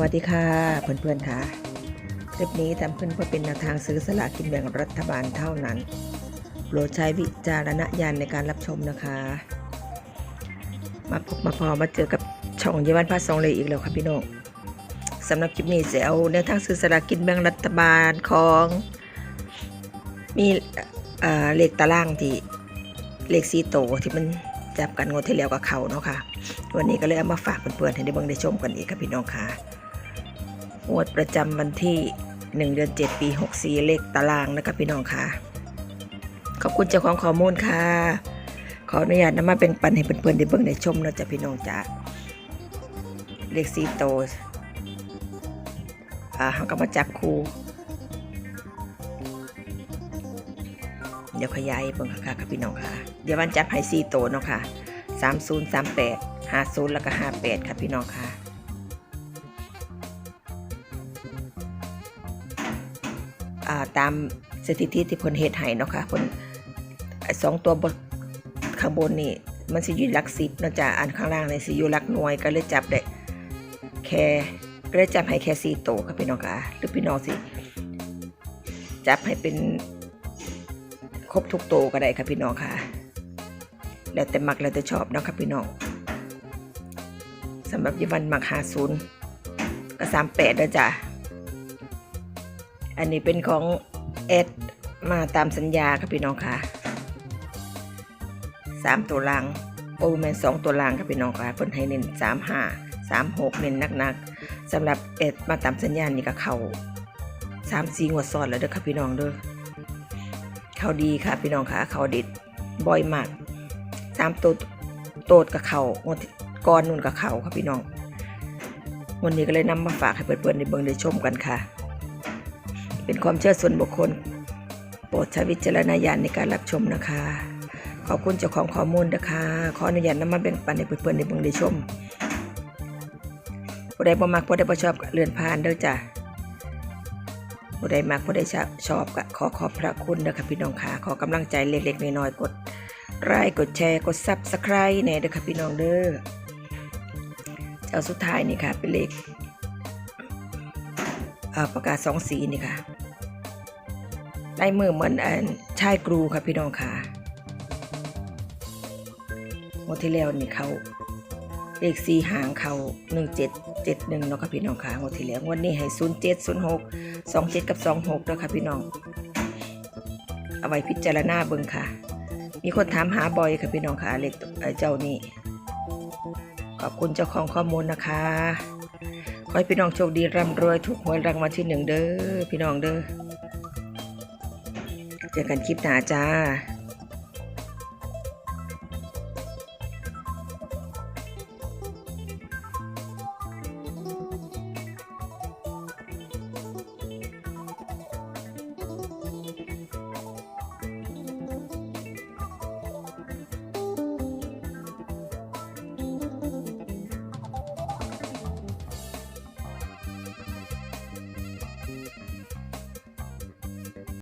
วัสดีค่ะ เพื่อนๆค่ะ คลิปนี้ทำขึ้นเพื่อเป็นแนวทางซื้อสลากกินแบ่งรัฐบาลเท่านั้นโปรดใช้วิจารณญาณในการรับชมนะคะ มาพบมาพอมาเจอกับช่องเยาวันพาสองเลยอีกแล้วค่ะพี่น้องสำหรับคลิปนี้จะเอาแนวทางซื้อสลากกินแบ่งรัฐบาลของ มีเเลขตารางที่เลขสีโตที่มันจับกันงดที่แล้วกับเขาเนาะค่ะ วันนี้ก็เลยเอามาฝากเพื่อนๆให้ได้เบิ่งได้ชมกันอีกครับพี่น้องค่ะ งวดประจำวันที่ 1 เดือน 7 ปี 64 เลขตารางนะครับพี่น้องค่ะ ขอบคุณเจ้าของข้อมูลค่ะ ขออนุญาตนำมาเป็นปันให้เพื่อนๆได้เบิ่งได้ชมเนาะจ้ะพี่น้องจ้ะเลขสีโตอ่าเขาก็มาจับคู่เดี๋ยวขยายเบิ่งค่ะครับพี่น้องค่ะ เดี๋ยววันจับให้สีโตเนาะค่ะสามศูนย์สามแปดห้าศูนย์แล้วก็ห้าแปดครับพี่น้องค่ะ ตามสถิติที่เพนเฮ็ดให้เนาะค่ะเพนไอ้สองตัวบนข้างบนนี่มันสิอยู่หลักสิบเนาะจ้ะอันข้างล่างนี่สิอยู่หลักหน่วยก็เลยจับได้แค่ก็เลยจับให้แค่สี่ตัวครับพี่น้องค่ะหรือพี่น้องสิจับให้เป็นครบทุกตัวก็ได้ครับพี่น้องค่ะ แล้วแต่มักแล้วแต่ชอบเนาะครับพี่น้องสำหรับยี่วันมักหาศูนย์ก็สามแปดนะจ๊ะ อันนี้เป็นของเอ็ดมาตามสัญญาครับพี่น้องค่ะสามตัวล่างโอแมนสองตัวล่างครับพี่น้องค่ะเพิ่นให้เน้นสามห้าสามหกเน้นนักๆสำหรับเอ็ดมาตามสัญญานี่ก็เข้าสามสี่งวดซ้อนแล้วเด้อครับพี่น้องเด้อเข้าดีค่ะพี่น้องค่ะเข้าด็ดบ่อยมากสามตัวโตดกับเขางวดก้อนนุ่นกับเขาครับพี่น้องวันนี้ก็เลยนำมาฝากให้เพื่อนๆในเบิงได้ชมกันค่ะ เป็นความเชื่อส่วนบุคคล โปรดใช้วิจารณญาณในการรับชมนะคะ ขอบคุณเจ้าของข้อมูลนะคะ ขออนุญาตนำมาแบ่งปันให้เพื่อนๆในเบิ่งได้ชมผู้ใดบ่มักผู้ใดบ่ชอบเลื่อนผ่านเด้อจ้ะผู้ใดมักผู้ใดชอบก็ขอขอบพระคุณนะคะพี่น้องค่ะ ขอกำลังใจเล็กๆน้อยๆกดไลค์กดแชร์กดซับสไครต์แน่เด้อค่ะพี่น้องเด้อเจ้าสุดท้ายนี่ค่ะเป็นเลขประกาศสองสีนี่ค่ะ ลายมือเหมือนอันชายกรูค่ะพี่น้องค่ะงวดที่แล้วนี่เขาเลขสีหางเขาหนึ่งเจ็ดเจ็ดหนึ่งเนาะค่ะพี่น้องค่ะงวดที่แล้วงวันนี้ให้ศูนย์เจ็ดศูนย์หกสองเจ็ดกับสองหกเด้อค่ะพี่น้อง เอาไว้พิจารณาเบิ่งค่ะ มีคนถามหาบ่อยค่ะพี่น้องค่ะเล็กเอ่อเจ้านี่ขอบคุณเจ้าของข้อมูลนะคะ ขอให้พี่น้องโชคดีร่ำรวยถูกหวยรางวัลที่หนึ่งเด้อพี่น้องเด้อ เจอกันคลิปหน้าจ้า